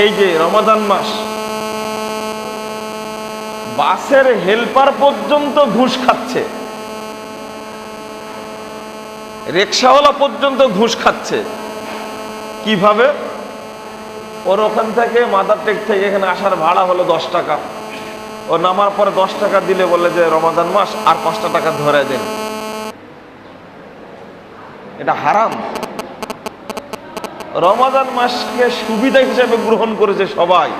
এই যে রমাদান মাস, বাসের হেল্পার পর্যন্ত ঘুষ খাচ্ছে, রিক্সাওয়ালা পর্যন্ত ঘুষ খাচ্ছে। কীভাবে? ওর ওখান থেকে মাদার টেক থেকে এখানে আসার ভাড়া হলো দশ টাকা। ও নামার পরে দশ টাকা দিলে বলে যে, রমাদান মাস, আর পাঁচটা টাকা ধরে দেন। এটা হারাম। রমাদান মাসকে সুবিধা হিসেবে গ্রহণ করেছে সবাই।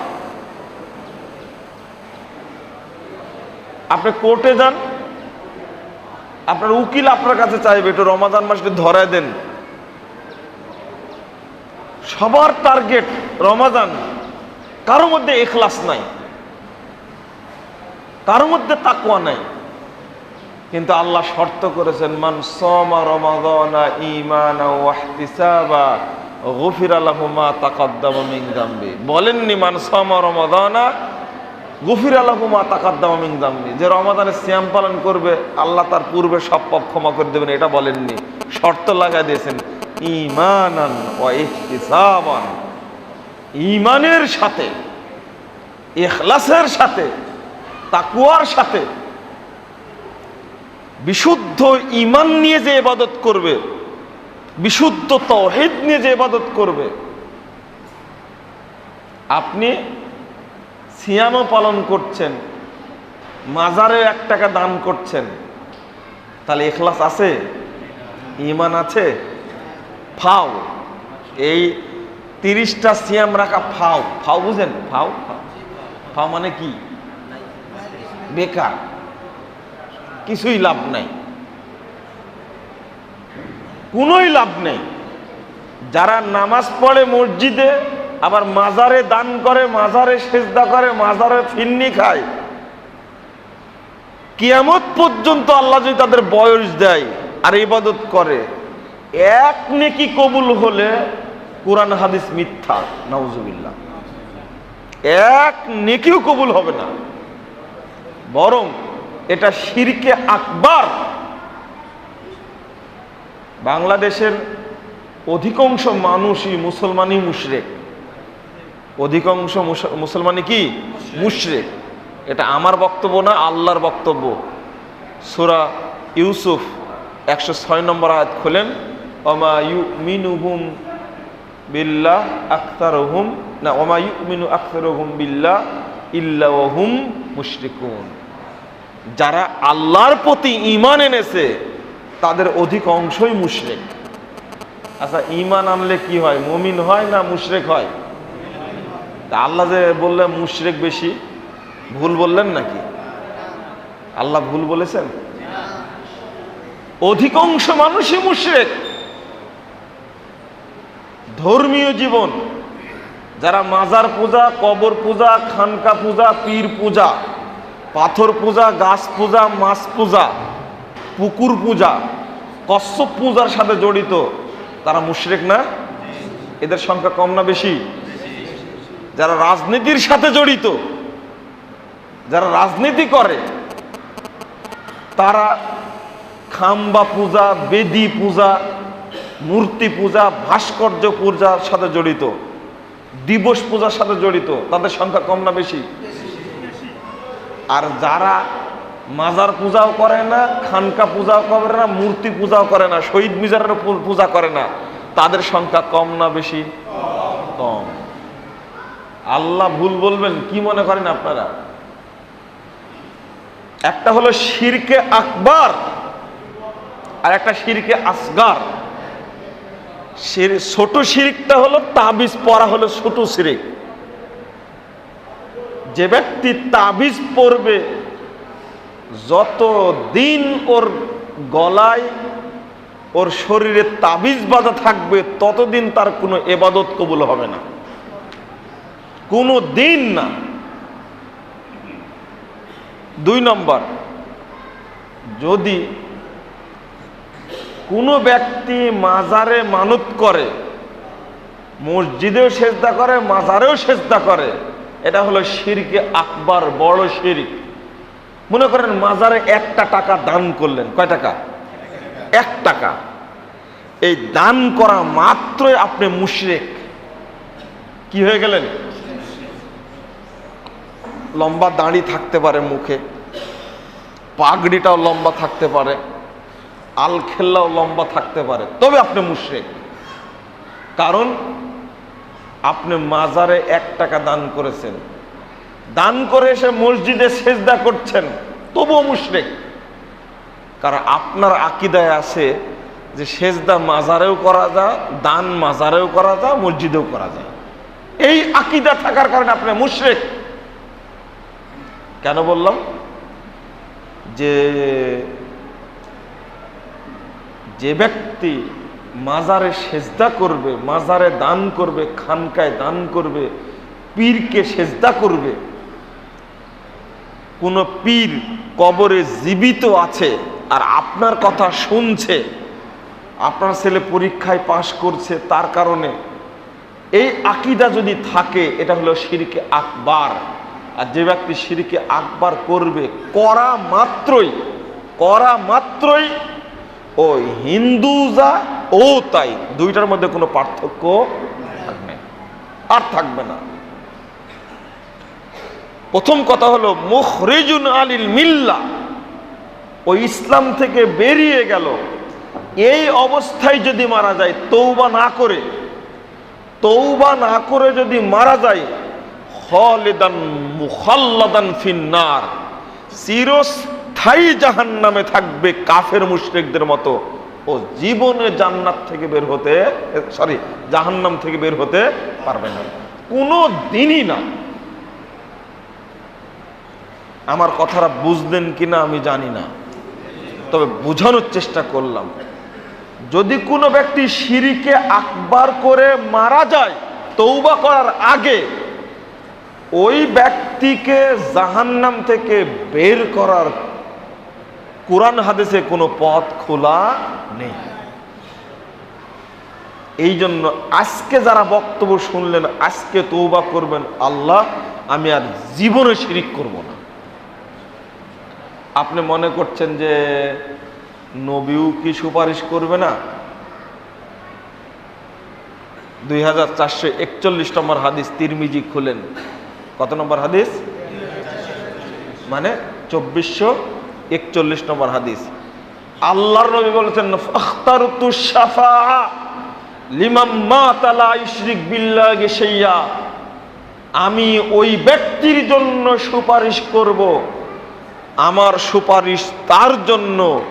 আপনি কোর্টে যান, আপনার উকিল আপনার কাছে চাইবে, একটু রমাদান মাসকে ধরায় দেন। সবার টার্গেট রমাদান কারোর মধ্যে এখলাস নাই কারোর মধ্যে তাকুয়া নাই। কিন্তু আল্লাহ শর্ত করেছেন, মান সমা রমাদানা ইমানা ওয়াহতিসাবা। গফির আলাহু মা তাকাদ্দামা মিন বলেননি, মান সমা রমাদানা গফির আলাহু মা তাকাদ্দামা মিন যে রমাদানে সিয়াম পালন করবে, আল্লাহ তার পূর্বে সব পাপ ক্ষমা করে দেবেন, এটা বলেননি। শর্ত লাগাই দিয়েছেন ইমানান ওয়া ইহতিসাবান। ইমানের সাথে, ইখলাসের সাথে তাকুয়ার সাথে, বিশুদ্ধ ইমান নিয়ে যে ইবাদত করবে বিশুদ্ধ তৌহিদ নিয়ে যে ইবাদত করবে, আপনি সিয়ামও পালন করছেন, মাজারে এক টাকা দান করছেন, তাহলে এখলাস আছে? ইমান আছে? ফাও। এই তিরিশটা সিয়াম রাখা ফাও। ফাও বুঝেন? ফাও। ফাও মানে কি? বেকার। কিছুই লাভ নাই। কোনোই লাভ নেই। যারা নামাজ পড়ে মসজিদে, আবার মাজারে দান করে, মাজারে সেজদা করে, মাজারে ফিন্নি খায়। কিয়ামত পর্যন্ত আল্লাহ যদি তাদের বয়স দেয় আর ইবাদত করে, এক নেকি কবুল হলে কোরআন হাদিস মিথ্যা, নাউজুবিল্লাহ। এক নেকিও কবুল হবে না। বরং এটা শিরকে আকবার বাংলাদেশের অধিকাংশ মানুষই মুসলমানই মুশরেক। অধিকাংশ মুস- মুসলমানই কি? মুশরেক। এটা আমার বক্তব্য না, আল্লাহর বক্তব্য। সুরা ইউসুফ একশো ছয় নম্বর আয়াত খোলেন অমা ইউ মিনুহুম বিল্লাহ আখতার হুম না ইউ মিনু আখতার হুম বিল্লাহ ইল্লা হুম মুশরিকুন যারা আল্লাহর প্রতি ইমান এনেছে তাদের অধিক অংশই মুশরেক। আচ্ছা ইমান আনলে কি হয়? মুমিন হয় না মুশরেক হয়? তা আল্লাহ যে বললেন মুশরেক বেশি, ভুল বললেন নাকি? আল্লাহ ভুল বলেছেন? অধিকাংশ মানুষই মুশরেক। ধর্মীয় জীবন, যারা মাজার পূজা, কবর পূজা, খানকা পূজা, পীর পূজা, পাথর পূজা, গাছ পূজা, মাছ পূজা পুকুর পূজা কশ্যপ পূজার সাথে জড়িত। তারা মুশরেক না? এদের সংখ্যা কম না বেশি? যারা রাজনীতির সাথে জড়িত, যারা রাজনীতি করে, তারা খাম্বা পূজা, বেদি পূজা, মূর্তি পূজা, ভাস্কর্য পূজার সাথে জড়িত, দিবস পূজার সাথে জড়িত, তাদের সংখ্যা কম না বেশি? আর যারা মাজার পূজাও করে না, খানকা পূজাও করে না, মূর্তি পূজাও করে না, শহীদ মিজারের পূজা করে না। তাদের সংখ্যা কম না বেশি? কম। আল্লাহ ভুল বলবেন, কি মনে করেন আপনারা? একটা হলো শিরকে আকবার, আর একটা শিরকে আসগার। ছোট শিরিকটা হলো তাবিজ পরা হলো ছোট শিরিক। যে ব্যক্তি তাবিজ পরবে যত দিন ওর গলায়, ওর শরীরে তাবিজ বাঁধা থাকবে, ততদিন তার কোনো এবাদত কবুল হবে না। কোনো দিন না। দুই নম্বর, যদি কোনো ব্যক্তি মাজারে মানত করে, মসজিদেও সেজদা করে, মাজারেও সেজদা করে, এটা হলো শিরকে আকবার, বড় শিরিক। মনে করেন মাজারে একটা টাকা দান করলেন। কয় টাকা? এক টাকা। এই দান করা মাত্রই আপনি মুশরেক। কি হয়ে গেলেন? লম্বা দাড়ি থাকতে পারে মুখে, পাগড়িটাও লম্বা থাকতে পারে আল খেল্লাও লম্বা থাকতে পারে, তবে আপনি মুশরেক। কারণ আপনি মাজারে এক টাকা দান করেছেন। দান করে এসে মসজিদে সেজদা করছেন, তবুও মুশরেক। কারণ আপনার আকিদায় আছে যে সেজদা মাজারেও করা যায়, দান মাজারেও করা যায়, মসজিদেও করা যায়। এই আকিদা থাকার কারণে আপনি মুশরেক। কেন বললাম? যে যে ব্যক্তি মাজারে সেজদা করবে, মাজারে দান করবে, খানকায় দান করবে, পীরকে সেজদা করবে কোন পীর কবরে জীবিত আছে আর আপনার কথা শুনছে, আপনার ছেলে পরীক্ষায় পাশ করছে তার কারণে, এই আকিদা যদি থাকে, এটা হলো সিরিকে আকবার। আর যে ব্যক্তি সিরিকে আকবার করবে, করা মাত্রই করা মাত্রই, ও হিন্দু যা, ও তাই, দুইটার মধ্যে কোনো পার্থক্য থাকবে আর থাকবে না। প্রথম কথা হলো, মুখরেজুন আলিল মিল্লা। ওই ইসলাম থেকে বেরিয়ে গেল। এই অবস্থায় যদি মারা যায় তৌবা না করে তৌবা না করে যদি মারা যায়, খালিদান মুখাল্লাদান ফিন্নার। চিরস্থায়ী জাহান নামে থাকবে কাফের মুশরিকদের মতো। ও জীবনে জান্নাত থেকে বের হতে সরি জাহান্নাম থেকে বের হতে পারবে না। কোনো দিনই না। আমার কথাটা বুঝলেন কিনা আমি জানি না। তবে বোঝানোর চেষ্টা করলাম। যদি কোনো ব্যক্তি সিঁড়িকে আকবার করে মারা যায় তৌবা করার আগে ওই ব্যক্তিকে জাহান্নাম থেকে বের করার কোরআন হাদিসে কোনো পথ খোলা নেই। এই জন্য আজকে যারা বক্তব্য শুনলেন, আজকে তৌবা করবেন আল্লাহ, আমি আর জীবনে শিরিক করব না। আপনি মনে করছেন যে নবীও কি সুপারিশ করবে না? দুই হাজার চারশো একচল্লিশ নম্বর হাদিস তিরমিজি খুলেন। কত নম্বর হাদিস? মানে চব্বিশশো একচল্লিশ নম্বর হাদিস। আল্লাহর নবী বলেছেন আমি ওই ব্যক্তির জন্য সুপারিশ করব। আমার সুপারিশ তার জন্য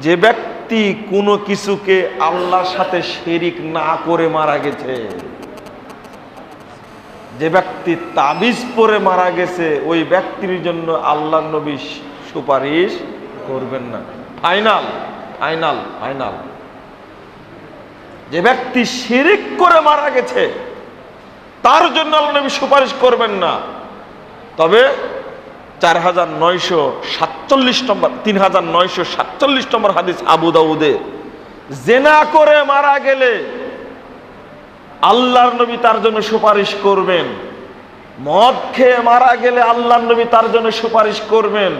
যে ব্যক্তি কোনো কিছুকে আল্লাহর সাথে শেরিক না করে মারা গেছে, যে ব্যক্তি তাবিজ পরে মারা গেছে, ওই ব্যক্তির জন্য আল্লাহ নবী সুপারিশ করবেন না। Final final final. যে ব্যক্তি শিরিক করে মারা গেছে, তার জন্য আল্লাহ নবী সুপারিশ করবেন না। তবে চার হাজার নয়শো সাতচল্লিশ নম্বর তিন হাজার নয়শো সাতচল্লিশ নম্বর হাদিস আবু দাউদে। জেনা করে মারা গেলে আল্লাহর নবী তার জন্য সুপারিশ করবেন। মদ খেয়ে মারা গেলে আল্লাহর নবী তার জন্য সুপারিশ করবেন।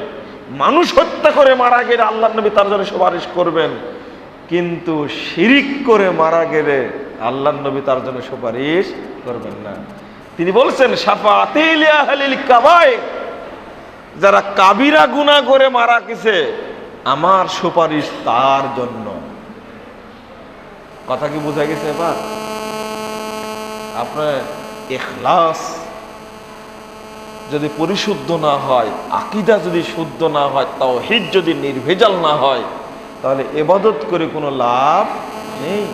মানুষ হত্যা করে মারা গেলে আল্লাহর নবী তার জন্য সুপারিশ করবেন। কিন্তু শিরিক করে মারা গেলে আল্লাহর নবী তার জন্য সুপারিশ করবেন না। তিনি বলছেন সাফা কাবায় যারা কাবিরা গুণা করে মারা গেছে, আমার সুপারিশ তার জন্য। কথা কি বোঝা গেছে এবার? আপনার এখলাস যদি পরিশুদ্ধ না হয়, আকিদা যদি শুদ্ধ না হয় তাও হিট যদি নির্ভেজাল না হয়, তাহলে এবাদত করে কোনো লাভ নেই।